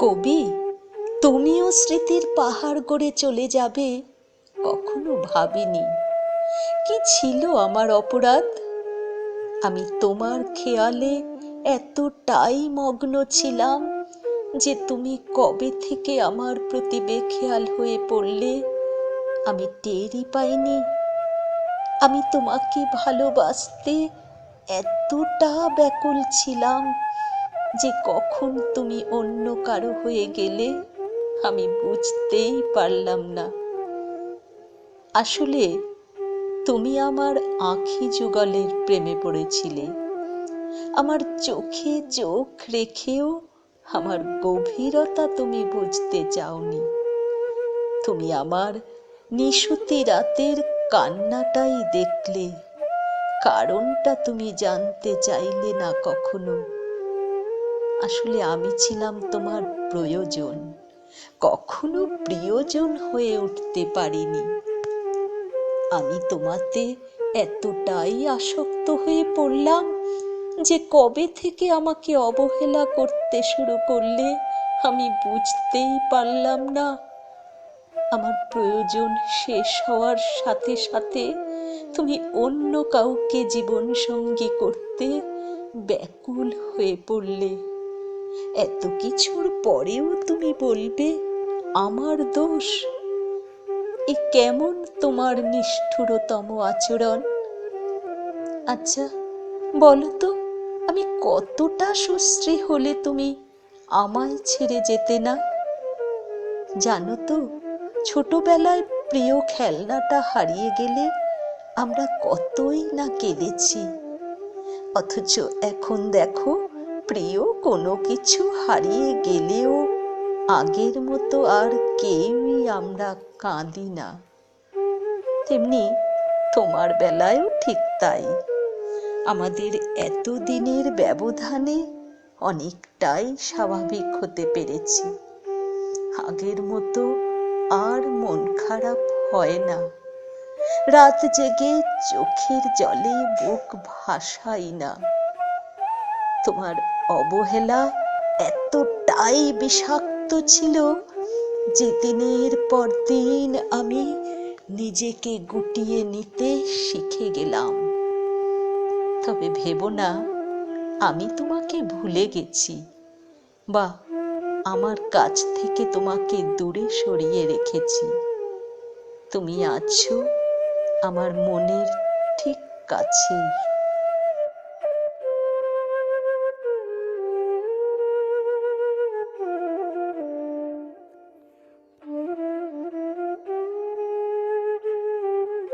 কবি, তুমিও স্মৃতির পাহাড় গড়ে চলে যাবে? কখনো ভাবিনি। কি ছিল আমার অপরাধ? আমি তোমার খেয়ালে এতটাই মগ্ন ছিলাম যে তুমি কবে থেকে আমার প্রতি বেখেয়াল হয়ে পড়লে? আমি টেরই পাইনি। আমি তোমাকে ভালোবাসতে এতটা ব্যাকুল ছিলাম যে কখন তুমি অন্য কারও হয়ে গেলে, আমি বুঝতেই পারলাম না। আসলে, তুমি আমার আঁখি যুগলের প্রেমে পড়েছিলে। আমার চোখে চোখ রেখেও আমার গভীরতা তুমি বুঝতে চাওনি। তুমি আমার নিশুতি রাতের কান্নাটাই দেখলে, কারণটা তুমি জানতে চাইলে না কখনো। আসলে আমি ছিলাম তোমার প্রয়োজন। কখনো প্রিয়জন হয়ে উঠতে পারিনি। আমি তোমাতে এতটাই আসক্ত হয়ে পড়লাম যে কবে থেকে আমাকে অবহেলা করতে শুরু করলে আমি বুঝতেই পারলাম না। আমার প্রয়োজন শেষ হওয়ার সাথে সাথে তুমি অন্য কাউকে জীবন সঙ্গী করতে ব্যাকুল হয়ে পড়লে। এত কিছুর পরেও তুমি বলবে আমার দোষ? এ কেমন তোমার নিষ্ঠুরতম আচরণ? আচ্ছা বলো তো, আমি কতটা সুশ্রী হলে তুমি আমায় ছেড়ে যেতে না? জানো তো, ছোটবেলায় প্রিয় খেলনাটা হারিয়ে গেলে আমরা কতই না কেঁদেছি। অথচ এখন দেখো প্রিয় কোনো কিছু হারিয়ে গেলেও আগের মতো আর কেউই আমরা কাঁদি না। তেমনি তোমার বেলায়ও ঠিক তাই। আমাদের এত দিনের ব্যবধানে অনেকটাই স্বাভাবিক হতে পেরেছি। আগের মতো আর মন খারাপ হয় না। রাত জেগে চোখের জলে বুক ভাসাই না। তোমার অবহেলা এতটাই বিষাক্ত ছিল যে দিনের পর দিন আমি নিজেকে গুটিয়ে নিতে শিখে গেলাম। তবে ভেবো না, আমি তোমাকে ভুলে গেছি। বা, আমার কাছ থেকে তোমাকে দূরে সরিয়ে রেখেছি। তুমি আছো আমার মনের ঠিক কাছেই।